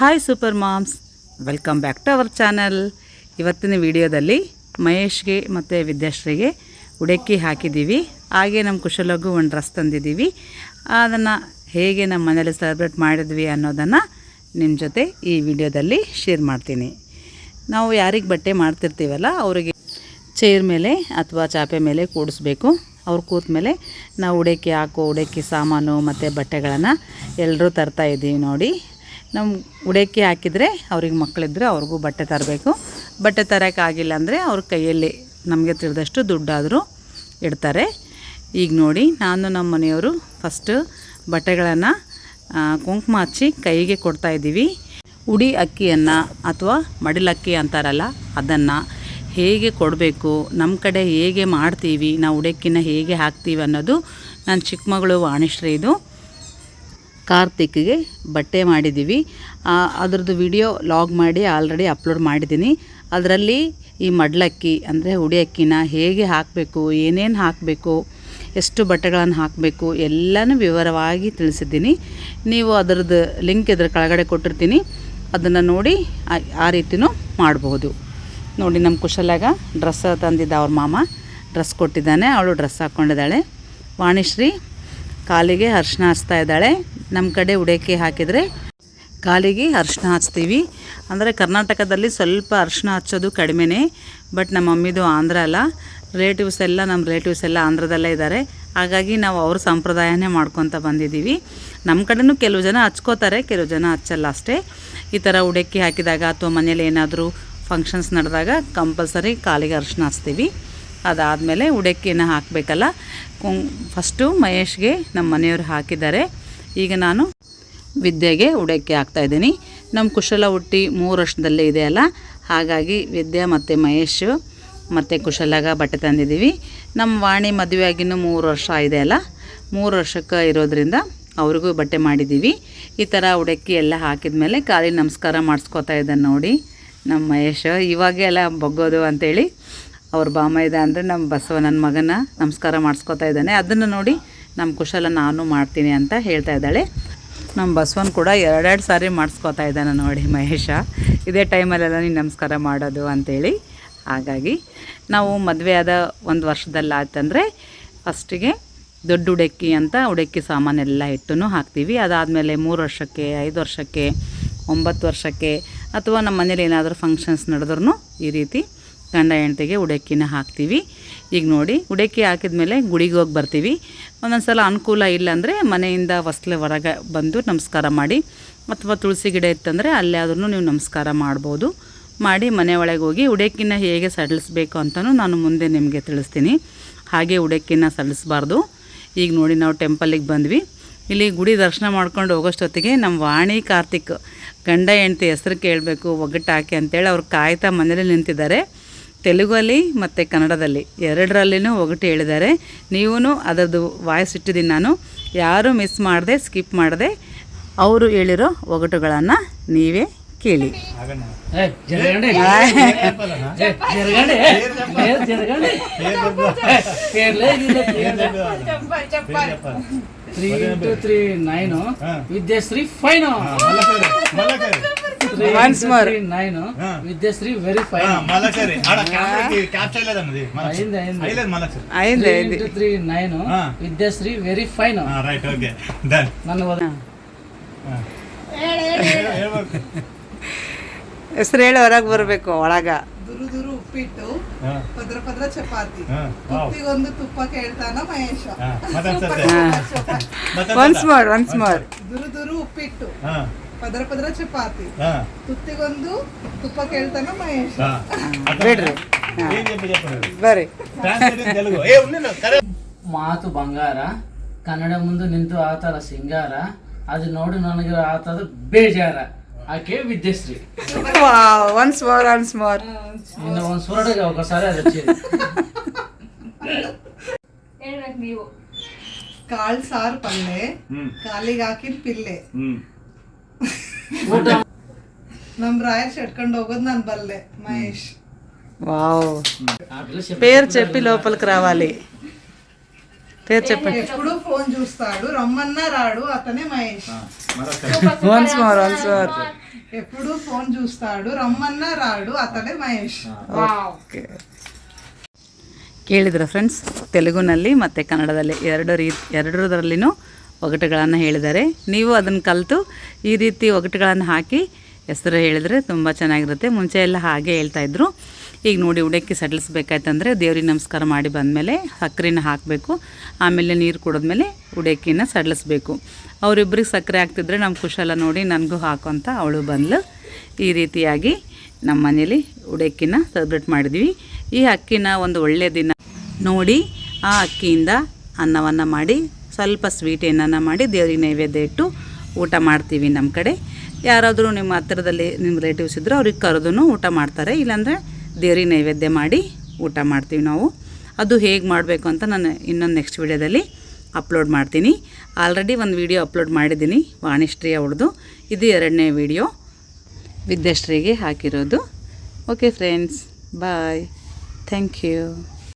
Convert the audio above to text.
Hi super moms welcome back to our channel ಇವತ್ತಿನ ವಿಡಿಯೋದಲ್ಲಿ ಮಹೇಶ್ಗೆ ಮತ್ತು ವಿದ್ಯಾಶ್ರೀಗೆ ಉಡಕ್ಕಿ ಹಾಕಿದ್ದೀವಿ. ಹಾಗೆ ನಮ್ಮ ಕುಶಲಗೂ ಒಂದು ಡ್ರೆಸ್ ತಂದಿದ್ದೀವಿ. ಅದನ್ನು ಹೇಗೆ ನಮ್ಮ ಮನೇಲಿ ಸೆಲೆಬ್ರೇಟ್ ಮಾಡಿದ್ವಿ ಅನ್ನೋದನ್ನು ನಿಮ್ಮ ಜೊತೆ ಈ ವಿಡಿಯೋದಲ್ಲಿ ಶೇರ್ ಮಾಡ್ತೀನಿ. ನಾವು ಯಾರಿಗೆ ಬಟ್ಟೆ ಮಾಡ್ತಿರ್ತೀವಲ್ಲ, ಅವರಿಗೆ ಚೇರ್ ಮೇಲೆ ಅಥವಾ ಚಾಪೆ ಮೇಲೆ ಕೂಡಿಸ್ಬೇಕು. ಅವ್ರು ಕೂತ ಮೇಲೆ ನಾವು ಉಡಕ್ಕಿ ಹಾಕೋ, ಉಡಕ್ಕಿ ಸಾಮಾನು ಮತ್ತು ಬಟ್ಟೆಗಳನ್ನು ಎಲ್ಲರೂ ತರ್ತಾ ಇದ್ದೀವಿ ನೋಡಿ. ನಮ್ಮ ಉಡಕ್ಕಿ ಹಾಕಿದರೆ ಅವ್ರಿಗೆ ಮಕ್ಕಳಿದ್ರೆ ಅವ್ರಿಗೂ ಬಟ್ಟೆ ತರಬೇಕು. ಬಟ್ಟೆ ತರೋಕ್ಕಾಗಿಲ್ಲ ಅಂದರೆ ಅವ್ರ ಕೈಯಲ್ಲಿ ನಮಗೆ ತಿಳಿದಷ್ಟು ದುಡ್ಡಾದರೂ ಇಡ್ತಾರೆ. ಈಗ ನೋಡಿ, ನಾನು ನಮ್ಮ ಮನೆಯವರು ಫಸ್ಟು ಬಟ್ಟೆಗಳನ್ನು ಕುಂಕುಮ ಹಚ್ಚಿ ಕೈಗೆ ಕೊಡ್ತಾ ಇದ್ದೀವಿ. ಉಡಿ ಅಕ್ಕಿಯನ್ನು ಅಥವಾ ಮಡಿಲಕ್ಕಿ ಅಂತಾರಲ್ಲ, ಅದನ್ನು ಹೇಗೆ ಕೊಡಬೇಕು ನಮ್ಮ ಕಡೆ ಹೇಗೆ ಮಾಡ್ತೀವಿ, ನಾವು ಉಡಕ್ಕಿನ ಹೇಗೆ ಹಾಕ್ತೀವಿ ಅನ್ನೋದು ನನ್ನ ಚಿಕ್ಕ ಮಗಳು ವಾಣಿಶ್ರೀ ಇದು ಕಾರ್ತಿಕ್ಗೆ ಬಟ್ಟೆ ಮಾಡಿದ್ದೀವಿ ಅದರದ್ದು ವಿಡಿಯೋ ಲಾಗ್ ಮಾಡಿ ಆಲ್ರೆಡಿ ಅಪ್ಲೋಡ್ ಮಾಡಿದ್ದೀನಿ. ಅದರಲ್ಲಿ ಈ ಮಡ್ಲಕ್ಕಿ ಅಂದರೆ ಉಡಿ ಅಕ್ಕಿನ ಹೇಗೆ ಹಾಕಬೇಕು, ಏನೇನು ಹಾಕಬೇಕು, ಎಷ್ಟು ಬಟ್ಟೆಗಳನ್ನು ಹಾಕಬೇಕು ಎಲ್ಲನೂ ವಿವರವಾಗಿ ತಿಳಿಸಿದ್ದೀನಿ. ನೀವು ಅದರದ್ದು ಲಿಂಕ್ ಇದ್ರ ಕೆಳಗಡೆ ಕೊಟ್ಟಿರ್ತೀನಿ. ಅದನ್ನು ನೋಡಿ ಆ- ರೀತಿಯೂ ರೀತಿನೂ ಮಾಡಬಹುದು ನೋಡಿ ನಮ್ಮ ಕುಶಲಾಗ ಡ್ರೆಸ್ ತಂದಿದ್ದ ಅವ್ರ ಮಾಮ. ಡ್ರೆಸ್ ಕೊಟ್ಟಿದ್ದಾನೆ. ಅವಳು ಡ್ರೆಸ್ ಹಾಕ್ಕೊಂಡಿದ್ದಾಳೆ ವಾಣಿಶ್ರೀ ಕಾಲಿಗೆ ಅರ್ಶಿನ ಹಚ್ತಾ ಇದ್ದಾಳೆ. ನಮ್ಮ ಕಡೆ ಉಡೇಕೆ ಹಾಕಿದರೆ ಕಾಲಿಗೆ ಅರ್ಶಿನ ಹಚ್ತೀವಿ ಅಂದರೆ ಕರ್ನಾಟಕದಲ್ಲಿ ಸ್ವಲ್ಪ ಅರ್ಶಿನ ಹಚ್ಚೋದು ಕಡಿಮೆನೇ, ಬಟ್ ನಮ್ಮ ಮಮ್ಮಿದು ಆಂಧ್ರ ಅಲ್ಲ. ರಿಲೇಟಿವ್ಸ್ ಎಲ್ಲ ನಮ್ಮ ರಿಲೇಟಿವ್ಸ್ ಎಲ್ಲ ಆಂಧ್ರದಲ್ಲೇ ಇದ್ದಾರೆ. ಹಾಗಾಗಿ ನಾವು ಅವ್ರ ಸಂಪ್ರದಾಯನೇ ಮಾಡ್ಕೊತ ಬಂದಿದ್ದೀವಿ. ನಮ್ಮ ಕಡೆನೂ ಕೆಲವು ಜನ ಹಚ್ಕೋತಾರೆ, ಕೆಲವು ಜನ ಹಚ್ಚಲ್ಲ ಅಷ್ಟೇ. ಈ ಥರ ಉಡಕ್ಕಿ ಹಾಕಿದಾಗ ಅಥವಾ ಮನೇಲಿ ಏನಾದರೂ ಫಂಕ್ಷನ್ಸ್ ನಡೆದಾಗ ಕಂಪಲ್ಸರಿ ಕಾಲಿಗೆ ಅರ್ಶಿನ ಹಚ್ತೀವಿ ಅದಾದಮೇಲೆ ಉಡಕ್ಕಿನ ಹಾಕಬೇಕಲ್ಲ? ಕುಂ, ಫಸ್ಟು ಮಹೇಶ್ಗೆ ನಮ್ಮ ಮನೆಯವರು ಹಾಕಿದ್ದಾರೆ. ಈಗ ನಾನು ವಿದ್ಯೆಗೆ ಉಡಕ್ಕೆ ಹಾಕ್ತಾಯಿದ್ದೀನಿ ನಮ್ಮ ಕುಶಲ ಹುಟ್ಟಿ ಮೂರು ವರ್ಷದಲ್ಲೇ ಇದೆಯಲ್ಲ ಹಾಗಾಗಿ ವಿದ್ಯೆ ಮತ್ತು ಮಹೇಶ್ ಮತ್ತು ಕುಶಲಾಗ ಬಟ್ಟೆ ತಂದಿದ್ದೀವಿ. ನಮ್ಮ ವಾಣಿ ಮದುವೆ ಆಗಿನೂ ಮೂರು ವರ್ಷ ಇದೆ ಅಲ್ಲ? ಮೂರು ವರ್ಷಕ್ಕೆ ಇರೋದ್ರಿಂದ ಅವ್ರಿಗೂ ಬಟ್ಟೆ ಮಾಡಿದ್ದೀವಿ. ಈ ಥರ ಉಡಕ್ಕಿ ಎಲ್ಲ ಹಾಕಿದ ಮೇಲೆ ಕಾಲಿಗೆ ನಮಸ್ಕಾರ ಮಾಡಿಸ್ಕೋತಾ ಇದ್ದಾನೆ ನೋಡಿ ನಮ್ಮ ಮಹೇಶ್. ಇವಾಗೆಲ್ಲ ಬಗ್ಗೋದು ಅಂತೇಳಿ ಅವ್ರ ಬಾಮೈದ ಅಂದರೆ ನಮ್ಮ ಬಸವ ನನ್ನ ಮಗನ ನಮಸ್ಕಾರ ಮಾಡಿಸ್ಕೊತಾ ಇದ್ದಾನೆ. ಅದನ್ನು ನೋಡಿ ನಮ್ಮ ಕುಶಲ ನಾನು ಮಾಡ್ತೀನಿ ಅಂತ ಹೇಳ್ತಾ ಇದ್ದಾಳೆ. ನಮ್ಮ ಬಸವನ್ ಕೂಡ ಎರಡೆರಡು ಸಾರಿ ಮಾಡಿಸ್ಕೊತಾ ಇದ್ದಾನೆ ನೋಡಿ ಮಹೇಶ. ಇದೇ ಟೈಮಲ್ಲೆಲ್ಲ ನೀನು ನಮಸ್ಕಾರ ಮಾಡೋದು ಅಂತೇಳಿ. ಹಾಗಾಗಿ ನಾವು ಮದುವೆ ಆದ ಒಂದು ವರ್ಷದಲ್ಲಿ ಆಯ್ತಂದರೆ ಫಸ್ಟಿಗೆ ದೊಡ್ಡ ಉಡಕ್ಕಿ ಅಂತ ಉಡಕ್ಕಿ ಸಾಮಾನೆಲ್ಲ ಇಟ್ಟು ಹಾಕ್ತೀವಿ. ಅದಾದಮೇಲೆ ಮೂರು ವರ್ಷಕ್ಕೆ, ಐದು ವರ್ಷಕ್ಕೆ, ಒಂಬತ್ತು ವರ್ಷಕ್ಕೆ ಅಥವಾ ನಮ್ಮ ಮನೇಲಿ ಏನಾದರೂ ಫಂಕ್ಷನ್ಸ್ ನಡೆದ್ರೂ ಈ ರೀತಿ ಗಂಡ ಹೆಂಡತಿಗೆ ಉಡಕ್ಕಿನ ಹಾಕ್ತೀವಿ. ಈಗ ನೋಡಿ ಉಡಕ್ಕಿ ಹಾಕಿದ್ಮೇಲೆ ಗುಡಿಗೆ ಹೋಗಿ ಬರ್ತೀವಿ. ಒಂದೊಂದು ಸಲ ಅನುಕೂಲ ಇಲ್ಲ ಅಂದರೆ ಮನೆಯಿಂದ ಹೊಸ್ಲೆ ಹೊರಗೆ ಬಂದು ನಮಸ್ಕಾರ ಮಾಡಿ, ಅಥವಾ ತುಳಸಿ ಗಿಡ ಇತ್ತಂದರೆ ಅಲ್ಲಾದ್ರೂ ನೀವು ನಮಸ್ಕಾರ ಮಾಡ್ಬೋದು. ಮಾಡಿ ಮನೆ ಒಳಗೆ ಹೋಗಿ ಉಡಕ್ಕಿನ ಹೇಗೆ ಸಡಿಲಿಸ್ಬೇಕು ಅಂತಲೂ ನಾನು ಮುಂದೆ ನಿಮಗೆ ತಿಳಿಸ್ತೀನಿ. ಹಾಗೆ ಉಡಕ್ಕಿನ ಸಡಲಿಸ್ಬಾರ್ದು. ಈಗ ನೋಡಿ, ನಾವು ಟೆಂಪಲಿಗೆ ಬಂದ್ವಿ. ಇಲ್ಲಿ ಗುಡಿ ದರ್ಶನ ಮಾಡ್ಕೊಂಡು ಹೋಗೋಷ್ಟೊತ್ತಿಗೆ ನಮ್ಮ ವಾಣಿ ಕಾರ್ತಿಕ್ ಗಂಡ ಹೆಂಡತಿ ಹೆಸರು ಕೇಳಬೇಕು ಒಗ್ಗಟ್ಟು ಹಾಕಿ ಅಂತೇಳಿ ಅವ್ರು ಕಾಯ್ತಾ ಮನೇಲಿ ನಿಂತಿದ್ದಾರೆ. ತೆಲುಗಲ್ಲಿ ಮತ್ತು ಕನ್ನಡದಲ್ಲಿ ಎರಡರಲ್ಲಿನೂ ಒಗಟು ಹೇಳಿದ್ದಾರೆ. ನೀವೂ ಅದರದ್ದು ವಾಯ್ಸ್ ಇಟ್ಟಿದ್ದೀನಿ ನಾನು. ಯಾರೂ ಮಿಸ್ ಮಾಡದೆ ಸ್ಕಿಪ್ ಮಾಡದೆ ಅವರು ಹೇಳಿರೋ ಒಗಟುಗಳನ್ನು ನೀವೇ ಕೇಳಿ. Three. Three nine. Vidyashri fine Once more. Nine Vidyashree very fine మలకరి ఆడ కెమెరాకి క్యాప్చర్ లేదన్నది అయింది, అయింది. అయ్యలేదు మలకరి ಐದು ತ್ರೀ ಐದು ಇಂಟು ತ್ರೀ ನೈನ್ ಹಾ. Vidyashree very fine right okay done ನನ್ನ ಓದ- ಹೆಸರು ಹೇಳಿ ಹೊರಗೆ ಬರಬೇಕು ಒಳಗ ದುರು ದುರು ಉಪ್ಪಿಟ್ಟು ಪದ್ರ ಪದ್ರ ಚಪಾತಿ ತುತ್ತಿಗೊಂದು ತುಪ್ಪ ಕೇಳ್ತಾನ Mahesh once more once more ದುರು ದುರು ಉಪ್ಪಿಟ್ಟು ಪದರ ಪದರ ಚಪಾತಿ ತುತ್ತಿಗೊಂದು ತುಪ್ಪ ಕೇಳ್ತಾನ ಮಹೇಶ್ ಮಾತು ಬಂಗಾರ ಕನ್ನಡ ಮುಂದೆ ನಿಂತು ಆತಲ್ಲ ಸಿಂಗಾರ ಅದು ನೋಡಿ ನನಗೆ ಆತದ ಬೇಜಾರ ಆಕೆ Vidyashri once more once more ನಿನ್ನ ಒಂದು ಸುರಡಿಗೆ ಅವಕಾಶ ಹೇಳ್ಬೇಕು ನೀವು ಕಾಳ್ ಸಾರ್ ಪಲ್ಲೆ ಕಾಲಿಗೆ ಹಾಕಿದ್ ಪಿಲ್ಲೆ ನಮ್ ರಾಯರ್ ಶೆಟ್ಕೊಂಡ್ ಹೋಗೋದ್ ನಾನ್ ಬಲ್ಲೆ ಮಹೇಶ್ వావ్ ఆ పిల్ల చెప్పి పేరు చెప్పి లోపలికి రావాలి పేరు చెప్పండి ఎప్పుడు ఫోన్ చూస్తాడు రమ్మన్నా రాడు అతనే Mahesh once more once more ఎప్పుడు ఫోన్ చూస్తాడు రమ్మన్నా రాడు అతనే మహేష్ ಓಕೆ ಕೇಳಿದ್ರ ಫ್ರೆಂಡ್ಸ್ ತೆಲುಗುನಲ್ಲಿ ಮತ್ತು ಕನ್ನಡದಲ್ಲಿ ಎರಡು ರೀ ಎರಡರಲ್ಲಿನೂ ಒಗಟುಗಳನ್ನು ಹೇಳಿದ್ದಾರೆ. ನೀವು ಅದನ್ನು ಕಲಿತು ಈ ರೀತಿ ಒಗಟುಗಳನ್ನು ಹಾಕಿ ಹೆಸರು ಹೇಳಿದರೆ ತುಂಬ ಚೆನ್ನಾಗಿರುತ್ತೆ. ಮುಂಚೆ ಎಲ್ಲ ಹಾಗೆ ಹೇಳ್ತಾಯಿದ್ರು ಈಗ ನೋಡಿ ಉಡಕ್ಕಿ ಸಡಿಲಿಸ್ಬೇಕಾಯ್ತಂದ್ರೆ ದೇವ್ರಿಗೆ ನಮಸ್ಕಾರ ಮಾಡಿ ಬಂದಮೇಲೆ ಸಕ್ಕರೆನ ಹಾಕಬೇಕು. ಆಮೇಲೆ ನೀರು ಕುಡಿದ್ಮೇಲೆ ಉಡಕ್ಕಿನ ಸಡಿಲಿಸ್ಬೇಕು. ಅವರಿಬ್ಬರಿಗೆ ಸಕ್ಕರೆ ಹಾಕ್ತಿದ್ರೆ ನಮ್ಮ ಕುಶಲ ನೋಡಿ ನನಗೂ ಹಾಕು ಅಂತ ಅವಳು ಬಂದ್ಲು. ಈ ರೀತಿಯಾಗಿ ನಮ್ಮ ಮನೇಲಿ ಉಡಕ್ಕಿನ ಸೆಲೆಬ್ರೇಟ್ ಮಾಡಿದ್ವಿ. ಈ ಅಕ್ಕಿನ ಒಂದು ಒಳ್ಳೆಯ ದಿನ ನೋಡಿ ಆ ಅಕ್ಕಿಯಿಂದ ಅನ್ನವನ್ನು ಮಾಡಿ ಸ್ವಲ್ಪ ಸ್ವೀಟ್ ಏನನ್ನ ಮಾಡಿ ದೇವ್ರಿಗೆ ನೈವೇದ್ಯ ಇಟ್ಟು ಊಟ ಮಾಡ್ತೀವಿ ನಮ್ಮ ಕಡೆ. ಯಾರಾದರೂ ನಿಮ್ಮ ಹತ್ತಿರದಲ್ಲಿ ನಿಮ್ಮ ರಿಲೇಟಿವ್ಸ್ ಇದ್ದರೆ ಅವ್ರಿಗೆ ಕರೆದೂ ಊಟ ಮಾಡ್ತಾರೆ. ಇಲ್ಲಾಂದರೆ ದೇವ್ರಿಗೆ ನೈವೇದ್ಯ ಮಾಡಿ ಊಟ ಮಾಡ್ತೀವಿ ನಾವು. ಅದು ಹೇಗೆ ಮಾಡಬೇಕು ಅಂತ ನಾನು ಇನ್ನೊಂದು ನೆಕ್ಸ್ಟ್ ವಿಡಿಯೋದಲ್ಲಿ ಅಪ್ಲೋಡ್ ಮಾಡ್ತೀನಿ. ಆಲ್ರೆಡಿ ಒಂದು ವಿಡಿಯೋ ಅಪ್ಲೋಡ್ ಮಾಡಿದ್ದೀನಿ, ವಾಣಿಶ್ರೀ ಅವ್ರದ್ದು ಇದು ಎರಡನೇ ವಿಡಿಯೋ ವಿದ್ಯಾಶ್ರೀಗೆ ಹಾಕಿರೋದು. Okay friends bye thank you